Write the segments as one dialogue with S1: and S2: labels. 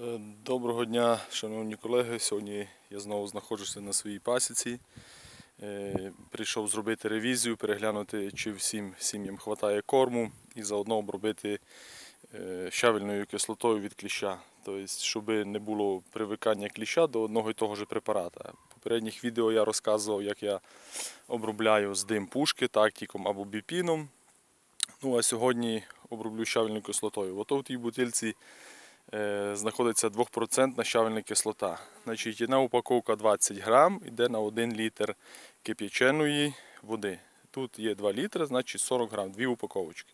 S1: Е, Доброго дня, шановні колеги. Сьогодні я знову знаходжуся на своїй пасіці. Е, Прийшов зробити ревізію, переглянути, чи всім сім'ям вистачає корму і заодно обробити е, щавельною кислотою від кліща. Тобто, щоб не було привикання кліща до одного і того ж препарата. В попередніх відео я розказував, як я обробляю з дим пушки тактиком або біпіном. Ну а сьогодні оброблю щавельною кислотою. Ото в тій бутильці знаходиться 2% щавельна кислота. Значить, одна упаковка 20 грам йде на 1 літр кип'яченої води. Тут є 2 літри, значить 40 грам, дві упаковочки.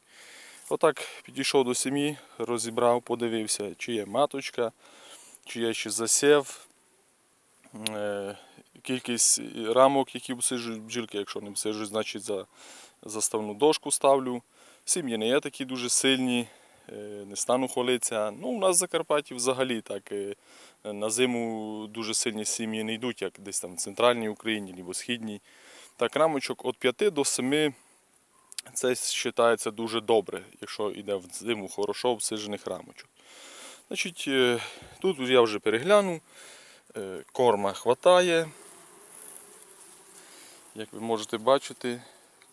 S1: Отак підійшов до сім'ї, розібрав, подивився, чи є маточка, чи є ще засів, е, кількість рамок, які всиджують бджілки, якщо не всиджують, значить за заставну дошку ставлю. Сім'ї не є такі дуже сильні, е, не стану хвалитися. Ну, у нас в Закарпатті взагалі так е, на зиму дуже сильні сім'ї не йдуть, як десь там в центральній Україні або східній. Так, рамочок від 5 до 7 це вважається дуже добре, якщо йде в зиму хорошо обсиджених рамочок. Значить, е, тут я вже переглянув, е, корма хватає. Як ви можете бачити,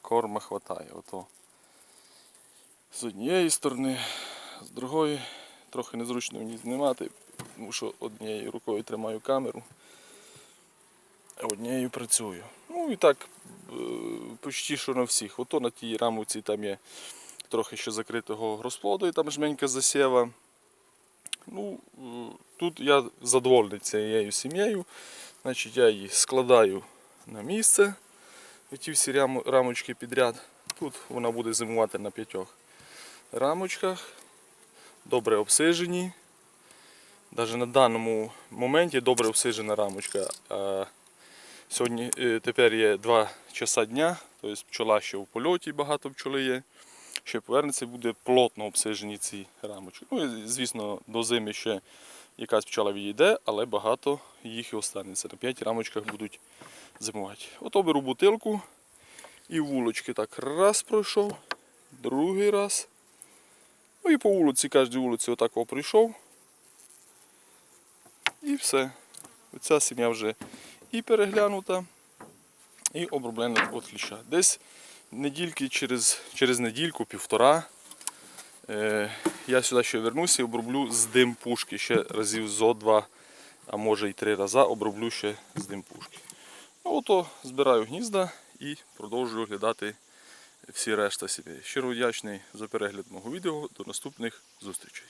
S1: корма. Ото. З однієї сторони, з другої трохи незручно мені знімати, тому що однією рукою тримаю камеру, а однією працюю. Ну і так е, почти що на всіх. Ото на тій рамуці там є трохи ще закритого розплоду і там жменька засєва. Ну, е, тут я задоволений цією сім'єю. Значить, я її складаю на місце. Ті всі рамочки підряд. Тут вона буде зимувати на п'ятьох рамочках. Добре обсижені. Навіть на даному моменті добре обсижена рамочка. Сьогодні е, тепер є 2 часа дня, тобто пчола ще в польоті багато пчоли є. Ще повернеться, буде плотно обсижені ці рамочки. Ну звісно, до зими ще якась пчола відійде, але багато їх і останеться. На 5 рамочках будуть зимувати. Ото беру бутилку і вулочки так раз пройшов, другий раз. Ну і по вулиці, кожній вулиці отак прийшов. І все. Ця сім'я вже і переглянута, і оброблена від кліща. Десь недільки через, через недільку, півтора. Е, я сюди ще вернуся і оброблю з дим пушки. Ще разів зо два, а може і три рази оброблю ще з дим пушки. Ну, ото збираю гнізда і продовжую оглядати всі решта сім'ї. Щиро вдячний за перегляд мого відео. До наступних зустрічей.